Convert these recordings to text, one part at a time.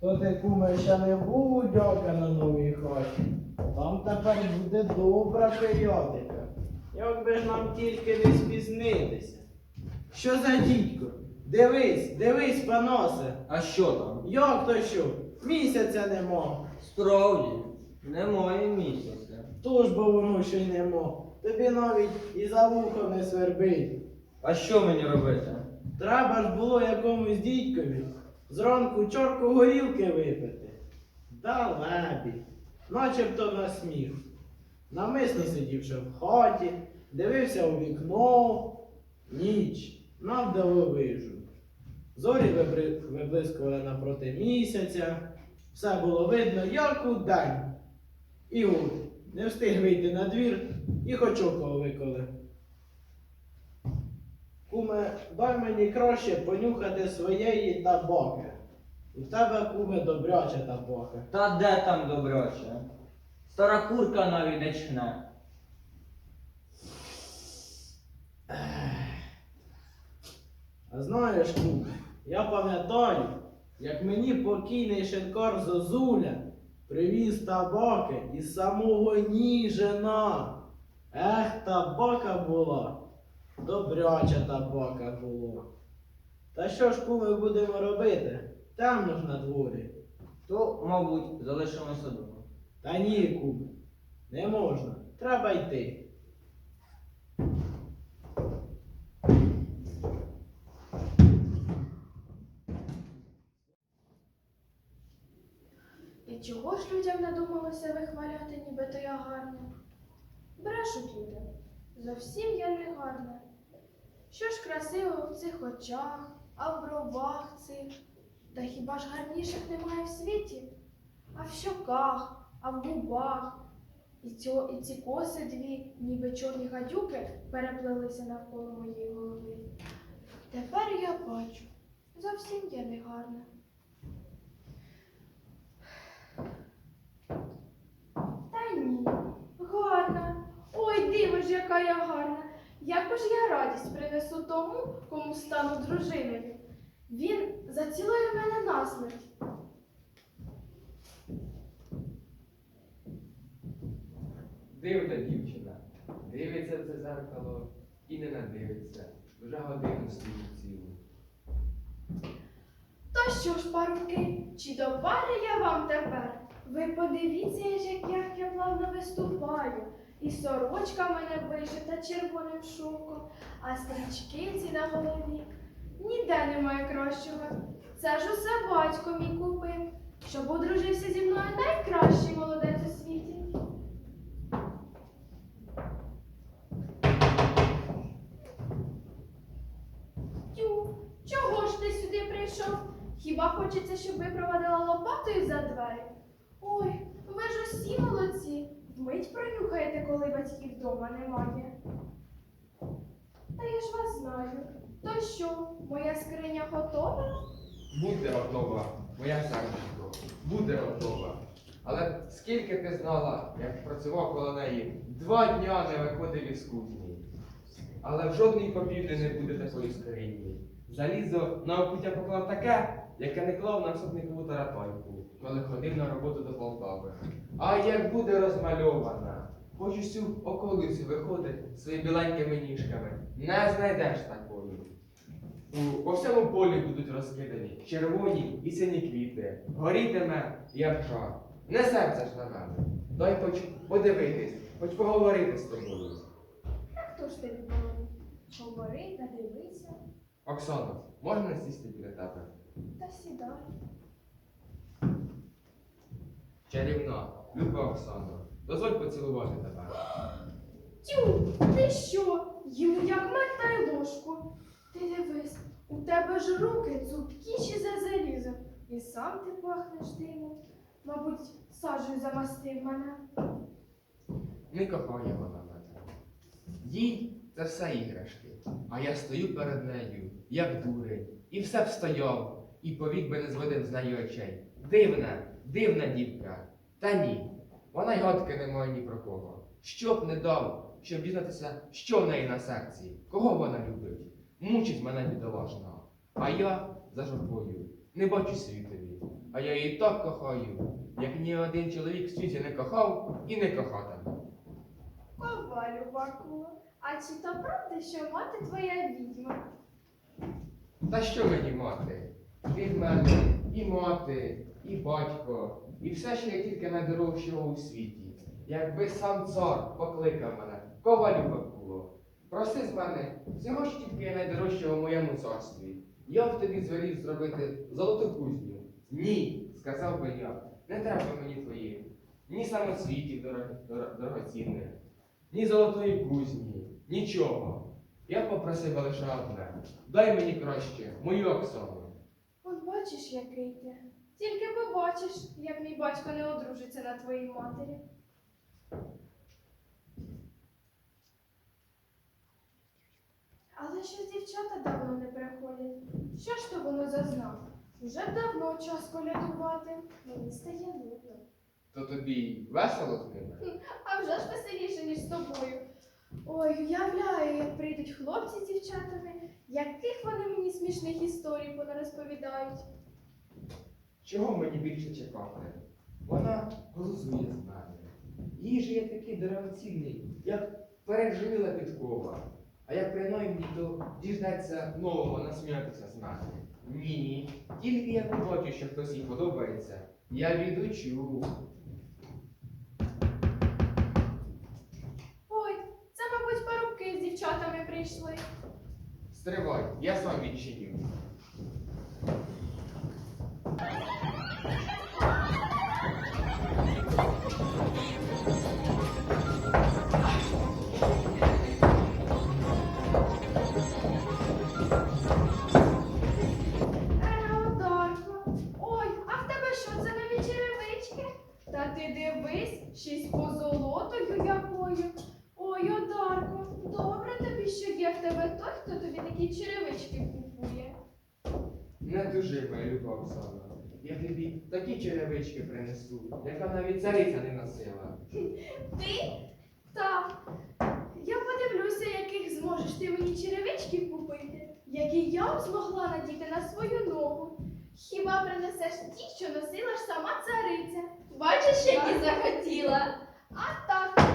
То ти куме ще не був у дяка на новій хаті. Там тепер буде добра періодика. Як би ж нам тільки не спізнитися. Що за дідько? Дивись, дивись, паносе. А що там? Як то що? Місяця нема. Справді, немає місяця. То ж бо воно ще й нема. Тобі навіть і за вухом не свербить. А що мені робити? Треба ж було якомусь дідькові зранку чорку горілки випити. Да лебі, начебто на сміх. Намисно сидівши в хаті, дивився у вікно, ніч, навдивовижу. Зорі виблискували напроти місяця, все було видно, як у день. І от, не встиг вийти на двір і хоч около виколи. Куме, дай мені краще понюхати своєї табаки. У тебе, куме, добряча табака. Та де там добряче? Стара курка навіть не чхне. А знаєш, куме, я пам'ятаю, як мені покійний шинкар Зозуля привіз табаки із самого Ніжина. Ех, табака була, добряча табака була. Та що ж, куме, будемо робити? Темно ж на дворі. То, мабуть, залишимося дома. Та ні, куме, не можна. Треба йти. І чого ж людям надумалося вихваляти, ніби то я гарна? Брешуть люди. Зовсім я не гарна. Що ж красивого в цих очах, а в бровах цих? Та хіба ж гарніших немає в світі? А в щоках, а в губах. І, цьо, і ці коси дві, ніби чорні гадюки, переплелися навколо моєї голови. Тепер я бачу, зовсім я не гарна. Та ні, гарна. Ой, диво ж, яка я гарна. Яку ж я радість принесу тому, кому стану дружиною. Він зацілує мене насмерть. Дивна дівчина. Дивиться в це зеркало і не надивиться. Вже годину стоїть цілу. То що ж, парубки, чи до пари я вам тепер? Ви подивіться, як, як я плавно виступаю. І сорочка в мене вишита червоним шовком, а стрічки ці на голові. Ніде немає кращого. Це ж усе батько мій купив, щоб одружився зі мною найкращий молодець у світі. Тю, чого ж ти сюди прийшов? Хіба хочеться, щоб ви проводила лопатою за двері? Ой, ви ж усі молодці. Вмить пронюхаєте, коли батьків вдома немає. Та я ж вас знаю. То що, моя скриня готова? Буде готова, моя серденько, буде готова. Але скільки ти знала, як працював коло неї, два дня не виходив із кузні. Але в жодній копівні не буде такої скрині. Залізо на окуття поклав таке, яке не клав на сотникову таратойку, коли ходив на роботу до Полтави. А як буде розмальована, хоч усю околицю виходить своїми біленькими ніжками, не знайдеш такої. У, по всьому полі будуть розкидані червоні і сині квіти, горітиме як жар. Не серце ж на мене. Дай хоч подивитись, хоч поговорити з тобою. Хто ж ти відмовив? Говори та дивися, Оксано, можна сісти біля тебе? Та сідай. Чарівна, люба Оксано, дозволь поцілувати тебе. Тю, ти що? Йому як мед та й ложку. Ти дивись, у тебе ж руки цупкіші за залізо. І сам ти пахнеш димом. Мабуть, сажею замастив мене. Не кохає вона мене. Їй це все іграшки, а я стою перед нею, як дурень, і все б стояв, і повік би не зводив з неї очей. Дивна, дивна дівка. Та ні, вона й гадки не має ні про кого. Що б не дав, щоб дізнатися, що в неї на серці, кого вона любить. Мучить мене бідолашного. А я за журбою не бачу світові. а я її так кохаю, як ні один чоловік в світі не кохав і не кохатиме. Ковалю, Вакула. А чи то правда, що мати твоя відьма? Та що мені мати? Від мене і мати, і батько, і все, що є тільки найдорожчого у світі. Якби сам цар покликав мене, ковалю Вакуло, проси з мене всього ж тільки є найдорожчого в моєму царстві. Я б тобі звелів зробити золоту кузню. Ні, сказав би я, не треба мені твоїх, ні самоцвітів дорого- дор- дорогоцінних, ні золотої кузні, нічого. Я попросив лише одне. Дай мені краще мою Оксану. Бачиш, який ти. Тільки побачиш, як мій батько не одружиться на твоїй матері. Але щось дівчата давно не приходять. Що ж то воно зазнав? Уже давно час колядувати. Мені стає нудно. То тобі весело з ними? А вже ж веселіше, ніж з тобою. Ой, уявляю, як прийдуть хлопці з дівчатами, яких вони мені смішних історій понарозповідають. Чого мені більше чекати? Вона голосує з мене. Їй же є такий дорогоцінний, як пережила підкова. А як принаймні, то діждеться нового насміятися з мене. Ні. Тільки я побачу, що хтось їй подобається, я відучу. Прийшли. Стривай, я сам відчиню. Тебе той, хто тобі такі черевички купує. Не дуже, моя люба Оксана. Я тобі такі черевички принесу, яка навіть цариця не носила. Ти? Так. Я подивлюся, яких зможеш ти мені черевички купити, які я б змогла надіти на свою ногу. Хіба принесеш ті, що носила ж сама цариця? Бачиш, які захотіла. А так,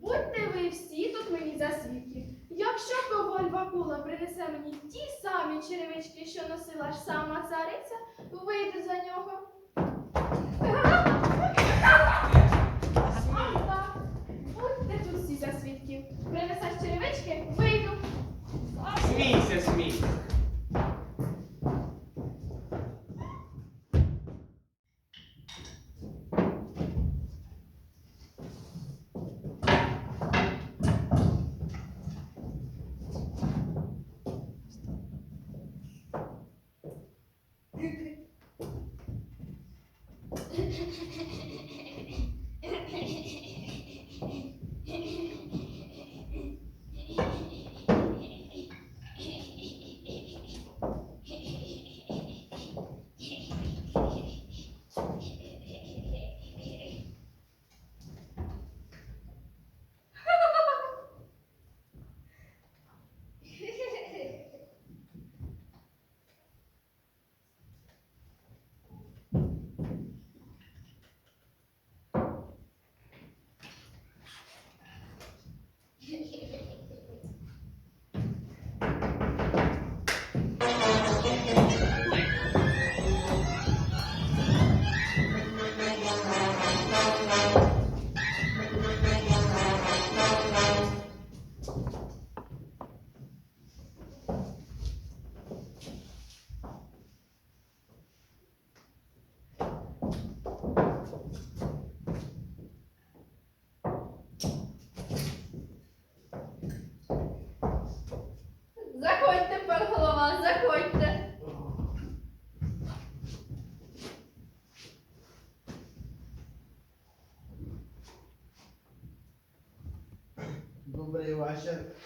будьте ви всі тут мені за свідків. Якщо коваль Вакула принесе мені ті самі черевички, що носила ж сама цариця, вийду за нього. А так, будьте тут всі за свідків. Принесеш черевички, вийду. Смійся, смійся.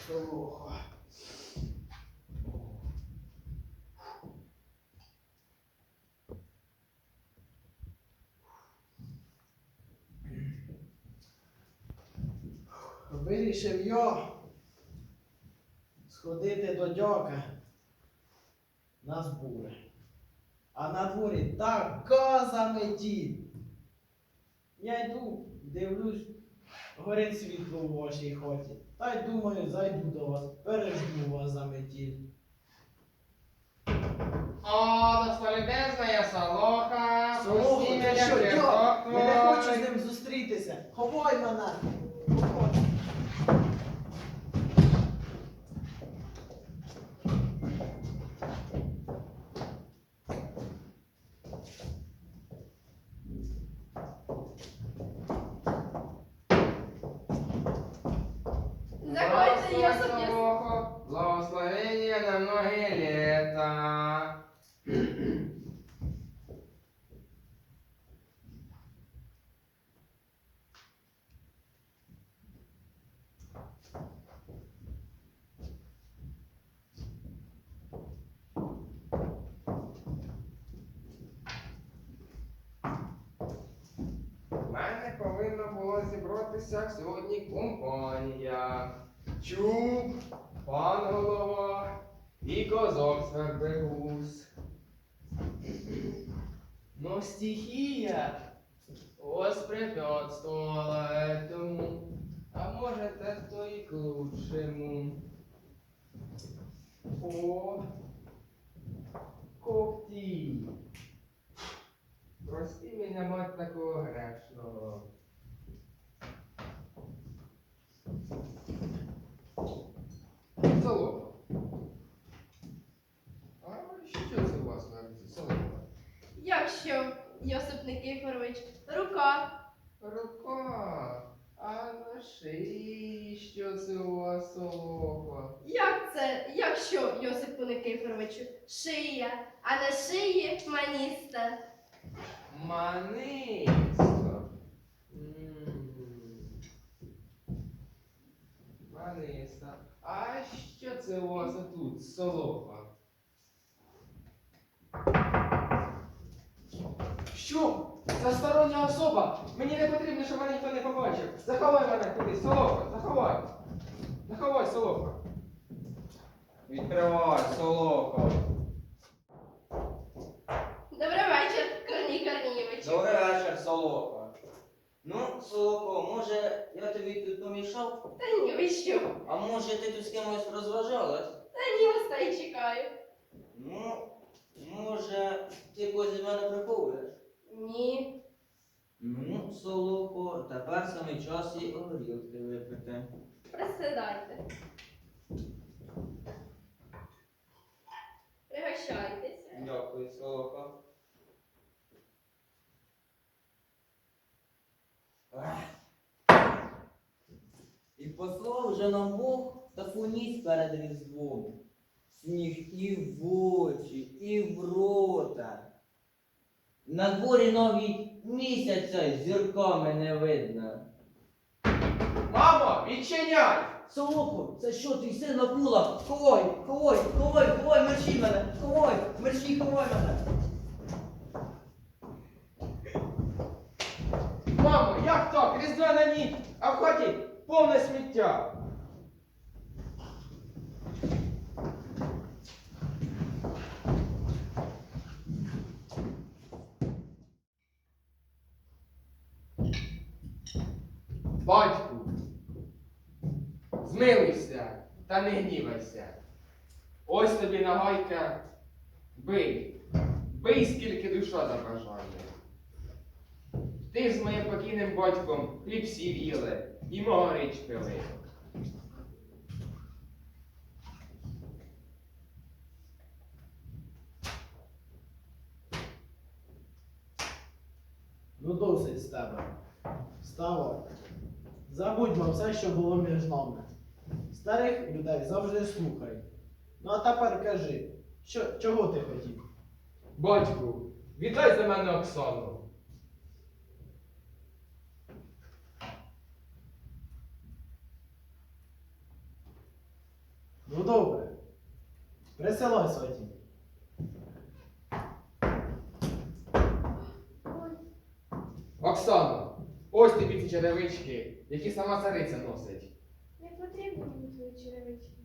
Солохо. Вирішив я сходити до дяка на збори. а на дворі така заметіль. Я йду, дивлюсь, горить світло в вашій хаті. Та й думаю, зайду до вас, пережду вас за метіль. О, достолюбезна солоха. Соломо, Прости ти що, йо? Я не хочу з ним зустрітися. Ховай мене. Ховай. Заходьте, Здравствуй, Йосип Йосип. Солохо. Благословение на многие мене повинна була зібратися сьогодні компанія. Чуб, пан голова і козак свербегус. Но стихия воспрепятствовала этому, а может это и к лучшему. О, когти. Прости меня, мать такого грешного. Солома. А що це у вас на руці? Солома. Якщо, Йосип Никифорович, рука. Рука. А на шиї що це у вас солома? Як це, якщо, Йосипу Никифоровичу, шия, а на шиї маніста. Манисто. М. Маниста. А що це у вас тут, солоха? Що? Це стороння особа. Мені не потрібно, щоб мене ніхто не побачив. Заховай мене кудись, солоха, заховай. Заховай, солоха. Відкривай, солоко. Добрий вечір, Корній Корнійович. Добрий вечір, солоко. Ну, солоко, може я тобі тут помішав? Та ні, ви що? А може ти тут з кимось розважалась? Та ні, гостей чекаю. Ну, може, ти когось від мене приховуєш? Ні. Ну, солоко, тепер саме час і горілки випити. Присідайте. Пригощайтеся. Дякую, солоко. Ех. І послав вже нам Бог таку ніч перед Різдвом. Сніг і в очі, і в рота. На дворі навіть місяця зірками не видно. Мамо, відчиняй! Солоко, це що, твій син Акула? Ховай, ховай, ховай, ховай, мерщій мене, ховай, мерщій, ховай мене. Мамо, як так? Різдвяна ніч, а в хаті повне сміття. Батьку, змилуйся та не гнівайся. Ось нагайка, бий, бий, скільки душа забажає. Ти з моїм покійним батьком хліб сів їли і могорич пили. Ну досить з тебе. Вставай. Забудьмо все, що було між нами. Старих людей завжди слухай. Ну а тепер кажи, що, чого ти хотів? Батьку, віддай за мене Оксану. Ну добре. Присилай сваті. Оксано, ось тобі ці черевички, які сама цариця носить. не потрібні мені твої черевички.